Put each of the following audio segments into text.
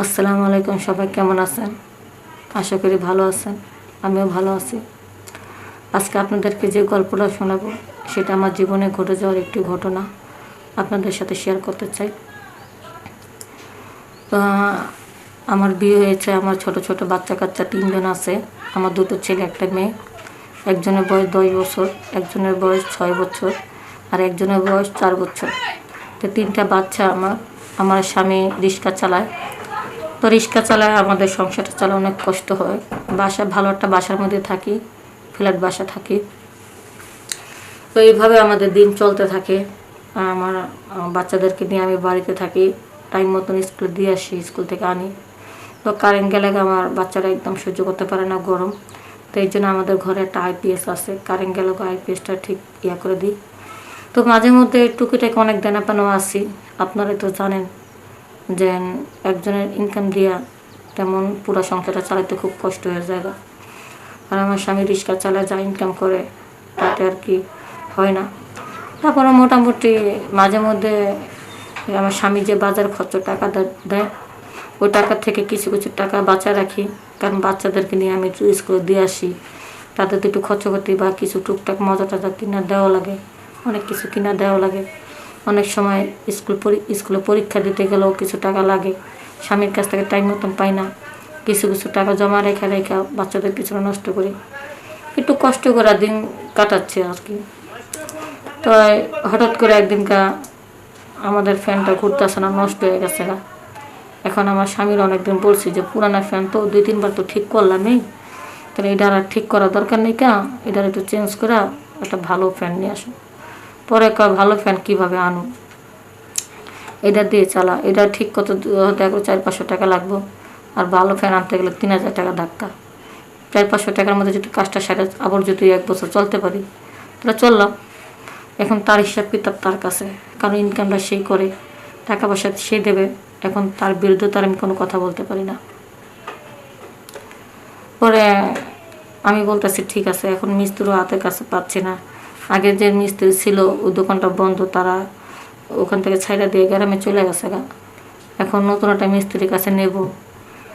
আসসালামু আলাইকুম, সবাই কেমন আছেন? আশা করি ভালো আছেন, আমিও ভালো আছি। আজকে আপনাদেরকে যে গল্পটা শোনাবো, সেটা আমার জীবনে ঘটে যাওয়ার একটি ঘটনা আপনাদের সাথে শেয়ার করতে চাই। আমার বিয়ে হয়েছে, আমার ছোট ছোট বাচ্চা কাচ্চা তিনজন আছে, আমার দুটো ছেলে, একটা মেয়ে। একজনের বয়স দশ বছর, একজনের বয়স ছয় বছর, আর একজনের বয়স চার বছর। তো তিনটা বাচ্চা আমার আমার স্বামী রিক্সা চালায়। তো রিক্সা চালায়, আমাদের সংসারটা চালা অনেক কষ্ট হয়। বাসা, ভালো একটা বাসার মধ্যে থাকি, ফ্ল্যাট বাসা থাকি। তো এইভাবে আমাদের দিন চলতে থাকে। আমার বাচ্চাদেরকে নিয়ে আমি বাড়িতে থাকি। টাইম মতন স্কুলে দিয়ে আসি, স্কুল থেকে আনি। তো কারেন্ট গেলে আমার বাচ্চারা একদম সহ্য করতে পারে না গরম। তো এই জন্য আমাদের ঘরে একটা আইপিএস আছে। কারেন্ট গেলে আইপিএসটা ঠিক ইয়া করে দিই। তো মাঝে মধ্যে টুকিটাকে অনেক দেনাপানো আসি আপনারা তো জানেন যে একজনের ইনকাম দিয়া তেমন পুরো সংসারটা চালাতে খুব কষ্ট হয়ে যায় আর আমার স্বামী রিক্সা চালায়, যা ইনকাম করে, তাতে আর কি হয় না। তারপরে মোটামুটি মাঝে মধ্যে আমার স্বামী যে বাজার খরচ টাকা দেয়, ওই টাকা থেকে কিছু কিছু টাকা বাঁচা রাখি। কারণ বাচ্চাদেরকে নিয়ে আমি একটু স্কুলে দিয়ে আসি। তাদের তো একটু খরচ করতে বা কিছু টুকটাক মজা টাজা কিনা দেওয়া লাগে, অনেক কিছু কিনা দেওয়া লাগে। অনেক সময় স্কুল স্কুলে পরীক্ষা দিতে গেলেও কিছু টাকা লাগে। স্বামীর কাছ থেকে টাইম মতন পাই না। কিছু কিছু টাকা জমা রেখে রেখে বাচ্চাদের পিছনে নষ্ট করি। একটু কষ্ট করে দিন কাটাচ্ছে আর কি তো হঠাৎ করে একদিনকা আমাদের ফ্যানটা ঘুরতেছে না, নষ্ট হয়ে গেছে না এখন আমার স্বামীর অনেকদিন বলছি যে, পুরানা ফ্যান তো দুই, তিনবার তো ঠিক করলামই। তাহলে এটা আর ঠিক করা দরকার নেই কা? এটার একটু চেঞ্জ করা, একটা ভালো ফ্যান নিয়ে আসো। পরে কয়, ভালো ফ্যান কীভাবে আনো? এটা দিয়ে চালা, এটা ঠিক কত দেখো চার পাঁচশো টাকা লাগবে। আর ভালো ফ্যান আনতে গেলে তিন হাজার টাকা ধাক্কা। চার পাঁচশো টাকার মধ্যে যদি কাজটা সারে আবার যদি এক বছর চলতে পারি, তাহলে চললাম। এখন তার হিসাব কিতাব তার কাছে, কারণ ইনকামটা সেই করে, টাকা পয়সা সে দেবে। এখন তার বিরুদ্ধে তার আমি কোনো কথা বলতে পারি না। পরে আমি বলতেছি, ঠিক আছে, এখন মিস্ত্রিও হাতের কাছে পাচ্ছি না। আগে যে মিস্ত্রি ছিল ওই দোকানটা বন্ধ, তারা ওখান থেকে ছাইড়া দিয়ে গ্রামে চলে গেছে গা। এখন নতুন একটা মিস্ত্রির কাছে নেব।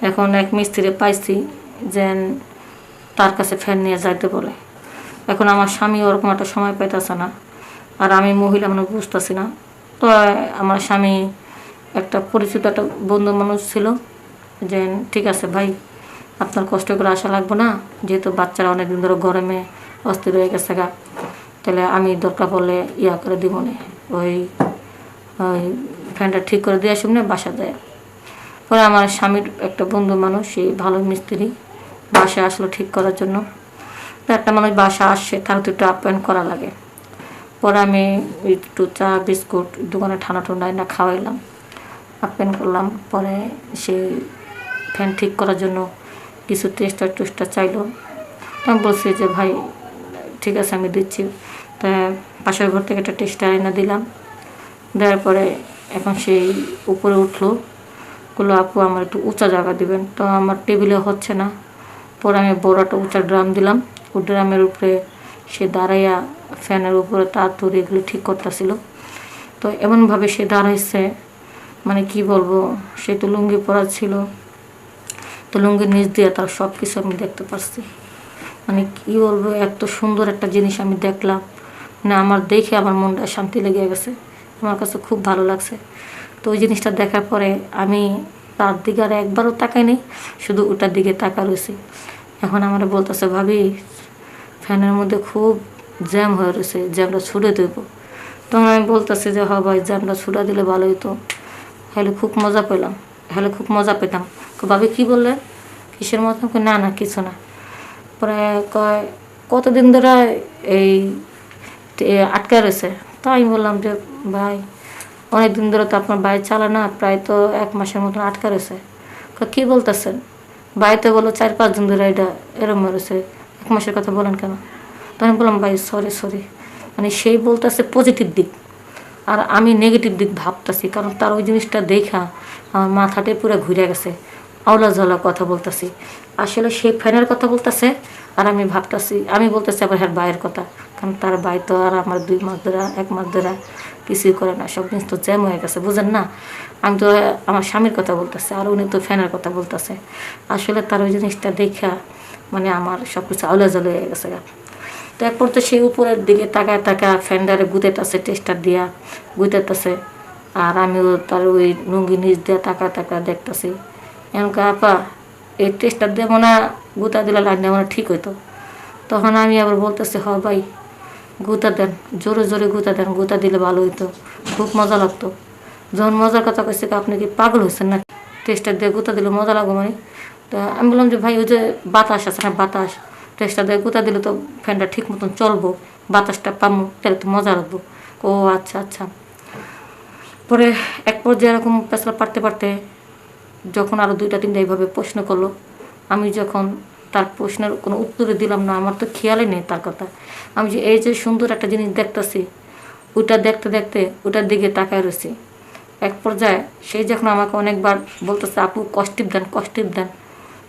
এখন এক মিস্ত্রি পাইছি যে তার কাছে ফ্যান নিয়ে যাইতে বলে। এখন আমার স্বামী ওরকম একটা সময় পাইতেছে না, আর আমি মহিলা মানে বুঝতেছি না। তো আমার স্বামী একটা পরিচিত একটা বন্ধু মানুষ ছিল যে, ঠিক আছে ভাই, আপনার কষ্ট করে আসা লাগবে না, যেহেতু বাচ্চারা অনেকদিন ধরে গরমে অস্থির হয়ে গেছে গা তাহলে আমি দরকার পড়লে ইয়া করে দিব না। ওই ওই ফ্যানটা ঠিক করে দিয়ে আসুন না বাসা দেয় পরে আমার স্বামীর একটা বন্ধু মানুষ সেই ভালো মিস্ত্রি। বাসা আসলো ঠিক করার জন্য। তো একটা মানুষ বাসা আসছে, তার তো একটু আপ্যায়ন করা লাগে। পরে আমি একটু চা, বিস্কুট, দোকানে ঠান্ডা ঠান্ডা না খাওয়াইলাম। আপ্যায়ন করলাম। পরে সে ফ্যান ঠিক করার জন্য কিছু টেস্টার টুস্টার চাইলো। আমি বলছি যে, ভাই, ঠিক আছে, আমি দিচ্ছি। তা পাশের ঘর থেকে একটা টেস্টার এনে দিলাম। দেওয়ার পরে এখন সেই উপরে উঠল। বলল, আপু, আমার একটু উঁচা জায়গা দিবেন। তো আমার টেবিলে হচ্ছে না। পরে আমি বড় একটা উঁচা ড্রাম দিলাম। ও ড্রামের উপরে সে দাঁড়াইয়া ফ্যানের উপরে তার তুর এগুলো ঠিক করতেছিল। তো এমনভাবে সে দাঁড়াইছে মানে কি বলব, সে তো লুঙ্গি পরা ছিল। তো লুঙ্গির নিচ দিয়ে তার সব কিছু আমি দেখতে পারছি। মানে কি বলব, এত সুন্দর একটা জিনিস আমি দেখলাম। মানে আমার দেখে আমার মনটা শান্তি লেগে গেছে। আমার কাছে খুব ভালো লাগছে। তো ওই জিনিসটা দেখার পরে আমি তার দিকে আর একবারও তাকাই নেই শুধু ওটার দিকে তাকা রয়েছি। এখন আমার বলতেছে, ভাবি, ফ্যানের মধ্যে খুব জ্যাম হয়ে রয়েছে, জ্যামটা ছুটে দেব। তখন আমি বলতেছি যে হ্যাঁ ভাই, জ্যামটা ছুটে দিলে ভালোই তো হলে খুব মজা পেলাম, হলে খুব মজা পেতাম। ভাবি, কী বললে? কিসের মতো না না, কিছু না। পরে কয়, কতদিন ধরে এই আটকা রয়েছে। তো আমি বললাম যে, ভাই অনেক দিন ধরে তো আপনার বাইক চালা না, প্রায় তো এক মাসের মতন আটকা রয়েছে। কী বলতেছেন? বাড়িতে বলো চার পাঁচ দিন ধরে এটা এরম রয়েছে। এক মাসের কথা বলেন কেন? তো আমি বললাম, ভাই সরি সরি মানে সেই বলতেছে পজিটিভ দিক। আর আমি নেগেটিভ দিক ভাবতেছি, কারণ তার ওই জিনিসটা দেখা আমার মাথাটাই পুরো ঘুরে গেছে। আওলা ঝালা কথা বলতেছি। আসলে সে ফ্যানের কথা বলতেছে, আর আমি ভাবতেছি, আমি বলতেছি আবার হ্যাঁ বাইয়ের কথা। কারণ তার ভাই তো আর আমার দুই মাস ধরা, এক মাস ধরা কিছুই করে না, সব জিনিস তো জ্যাম হয়ে গেছে, বুঝেন না? আমি তো আমার স্বামীর কথা বলতেছে, আর উনি তো ফ্যানের কথা বলতেছে। আসলে তার ওই জিনিসটা দেখা মানে আমার সব কিছু আউলা জলে হয়ে গেছে। তো এরপর তো সেই উপরের দিকে তাকায় তাকা ফ্যান্ডারে গুতেতেছে টেস্টার দিয়া গুতেতেছে আর আমিও তার ওই লুঙ্গি নিচ দিয়ে তাকা তাকা দেখতেছি। এমনকি আপা, এই টেস্টার দিয়ে মনে গুতা দিলে লাইনটা মনে ঠিক হইতো। তখন আমি আবার বলতেছি, হ ভাই। গুতা দেন, জোরে জোরে গুতা দেন, গুতা দিলে ভালো হইতো। খুব মজা লাগতো। যখন মজার কথা কি, আপনি কি পাগল হয়েছেন না টেস্টার দিয়ে গুতা দিলে মজা লাগবে মানে। তো আমি বললাম যে, ভাই, ওই যে বাতাস আছে না, বাতাস? টেস্টার দিয়ে গুতা দিলে তো ফ্যানটা ঠিক মতন চলবো, বাতাসটা পামু, তাহলে তো মজা লাগবো। ও আচ্ছা আচ্ছা। পরে এক পর্যায়ে এরকম পেছলা পারতে পারতে যখন আরও দুইটা তিনটা এইভাবে প্রশ্ন করল, আমি যখন তার প্রশ্নের কোনো উত্তরে দিলাম না, আমার তো খেয়ালই নেই তার কথা। আমি যে এই যে সুন্দর একটা জিনিস দেখতেছি, ওইটা দেখতে দেখতে ওটার দিকে তাকায় রয়েছি এক পর্যায়ে সেই যখন আমাকে অনেকবার বলতেছে, আপু কষ্টিপ দেন কষ্টিপ দেন।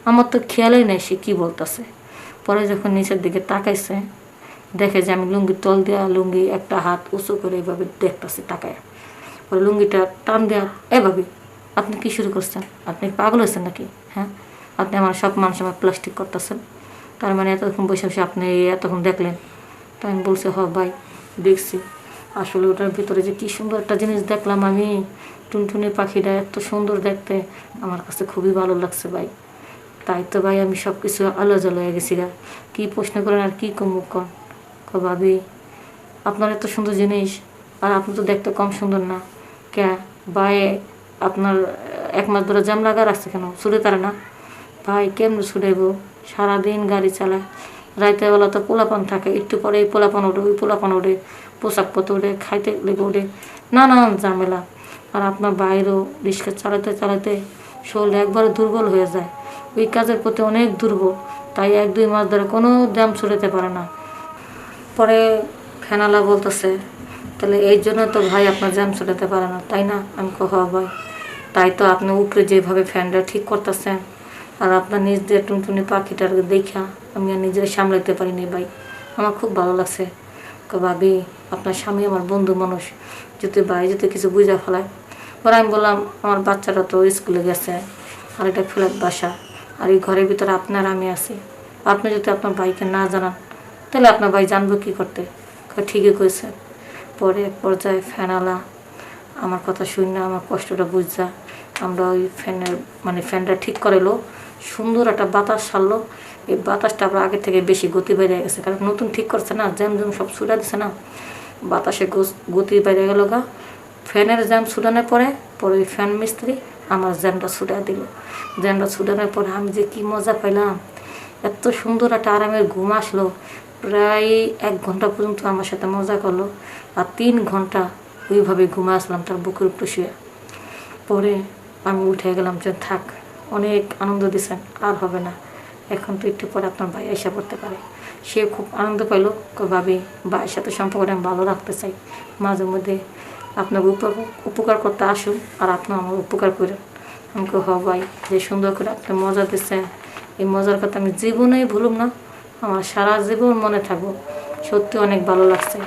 আমার তো খেয়ালই নেই সে কী বলতেছে। পরে যখন নিচের দিকে তাকাইছে, দেখে যে আমি লুঙ্গি তল দেওয়া লুঙ্গি একটা হাত উঁচু করে এভাবে দেখতেছি, তাকায়। পরে লুঙ্গিটা টান দেওয়া এভাবে আপনি কি শুরু করছেন? আপনি পাগল হয়েছেন নাকি? হ্যাঁ? আপনি আমার সব মানুষ আমার প্লাস্টিক করতেছেন। তার মানে এতক্ষণ বসে বসে আপনি এতক্ষণ দেখলেন। তাই আমি বলছি, হ ভাই, দেখছি। আসলে ওটার ভিতরে যে কী সুন্দর একটা জিনিস দেখলাম আমি। টুনটুনি পাখিটা এত সুন্দর দেখতে। আমার কাছে খুবই ভালো লাগছে ভাই। তাই তো ভাই, আমি সব কিছু আলো জল হয়ে গেছি গা। কী প্রশ্ন করেন আর কী কমুক কন ভাবি, আপনার এত সুন্দর জিনিস, আর আপনি তো দেখতে কম সুন্দর না। কে? ভাই, আপনার, এক মাস ধরে জ্যাম লাগা রাখছে কেন? ছুটে তারা না? ভাই, কেমন ছুটাইব সারাদিন গাড়ি চালায়। রাতের বেলা তো পোলাপান থাকে, একটু পরে এই পোলাপান ওঠে, ওই পোলাপান ওঠে, পোশাক পত্র ওঠে, খাইতে লেগে ওঠে, নানান ঝামেলা। আর আপনার বাইরেও রিক্সা চালাতে চালাতে শরীর একবারে দুর্বল হয়ে যায়। ওই কাজের প্রতি অনেক দুর্বল, তাই এক দুই মাস ধরে কোনো দাম ছুটাতে পারে না। পরে ফেনালা বলতেছে, তাহলে এই জন্য তো ভাই আপনার জ্যাম ছুটাতে পারে না, তাই না? আমি কহ, ভাই, তাই তো আপনি উপরে যেভাবে ফ্যানটা ঠিক করতেছেন আর আপনার নিজ দিয়ে টুনটুনি পাখিটার দেখা আমি আর নিজের সামলাইতে পারিনি ভাই। আমার খুব ভালো লাগছে। ভাবি, আপনার স্বামী আমার বন্ধু মানুষ। যদি ভাই যদি কিছু বুঝা ফেলায়। পরে আমি বললাম, আমার বাচ্চারা তো স্কুলে গেছে। আর এটা ফ্ল্যাট বাসা। আর এই ঘরের ভিতরে আপনার আমি আছি। আপনি যদি আপনার ভাইকে না জানান, তাহলে আপনার ভাই জানব কী করতে। ঠিকই কইছে। পরে এক পর্যায়ে ফ্যানালা আমার কথা শুন না, আমার কষ্টটা বুঝছা আমরা ওই ফ্যানের মানে ফ্যানটা ঠিক করাইলো। সুন্দর একটা বাতাস ছাড়লো। এই বাতাসটা আবার আগে থেকে বেশি গতি বেড়ে গেছে, কারণ নতুন ঠিক করছে না, জ্যাম জ্যাম সব ছুটা দিছে না। বাতাসে গতি বেড়ে গেল গা। ফ্যানের জ্যাম ছুটানোর পরে পরে ওই ফ্যান মিস্ত্রি আমার জ্যামটা ছুটা দিল। জ্যামটা ছুটানোর পরে আমি যে কি মজা পাইলাম। এত সুন্দর একটা আরামের ঘুম আসলো। প্রায় এক ঘণ্টা পর্যন্ত আমার সাথে মজা করল আর তিন ঘণ্টা ওইভাবে ঘুমে আসলাম তার বুকের উপরে শুয়ে। পরে আমি উঠে গেলাম যে থাক। অনেক আনন্দ দিছেন আর হবে না। এখন তো একটু পরে আপনার ভাই এসে পড়তে পারে। সে খুব আনন্দ পাইলো ভাবি ভাইয়ের সাথে সম্পর্কটা আমি ভালো রাখতে চাই। মাঝে মধ্যে আপনাকে উপকার করতে আসুন আর আপনি আমার উপকার করেন। আমি কই, হ ভাই যে সুন্দর করে আপনি মজা দিচ্ছেন এই মজার কথা আমি জীবনেই ভুলুম না আমার সারা জীবন মনে থাকব সত্যি অনেক ভালো লাগছে।